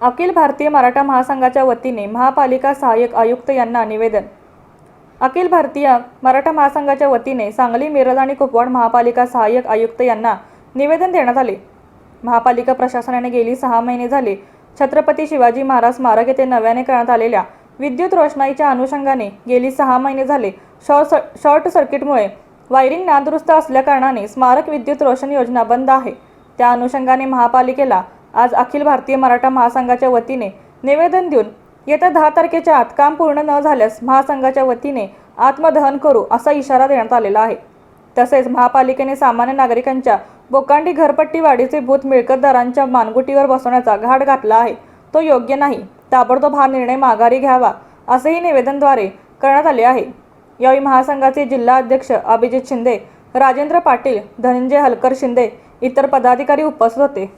अखिल भारतीय मराठा महासंघाच्या वतीने महापालिका सहाय्यक आयुक्त यांना निवेदन. अखिल भारतीय मराठा महासंघाच्या वतीने सांगली मिरज आणि कुपवाड महापालिका सहाय्यक आयुक्त यांना निवेदन देण्यात आले. महापालिका प्रशासनाने गेली सहा महिने झाले छत्रपती शिवाजी महाराज स्मारक येथे नव्याने करण्यात आलेल्या विद्युत रोषणाईच्या अनुषंगाने गेली सहा महिने झाले. शॉर्ट शॉर्ट सर्किटमुळे वायरिंग नादुरुस्त असल्याकारणाने स्मारक विद्युत रोशन योजना बंद आहे. त्या अनुषंगाने महापालिकेला आज अखिल भारतीय मराठा महासंघाच्या वतीने निवेदन देऊन येत्या दहा तारखेच्या आत काम पूर्ण न झाल्यास महासंघाच्या वतीने आत्मदहन करू असा इशारा देण्यात आलेला आहे. तसेच महापालिकेने सामान्य नागरिकांच्या बोकांडी घरपट्टी वाढीचे भूत मिळकतदारांच्या मानगुटीवर बसवण्याचा घाट घातला आहे. तो योग्य नाही. ताबडतोब हा निर्णय माघारी घ्यावा असेही निवेदनद्वारे करण्यात आले आहे. यावेळी महासंघाचे जिल्हा अध्यक्ष अभिजित शिंदे राजेंद्र पाटील धनंजय हलकर शिंदे इतर पदाधिकारी उपस्थित होते.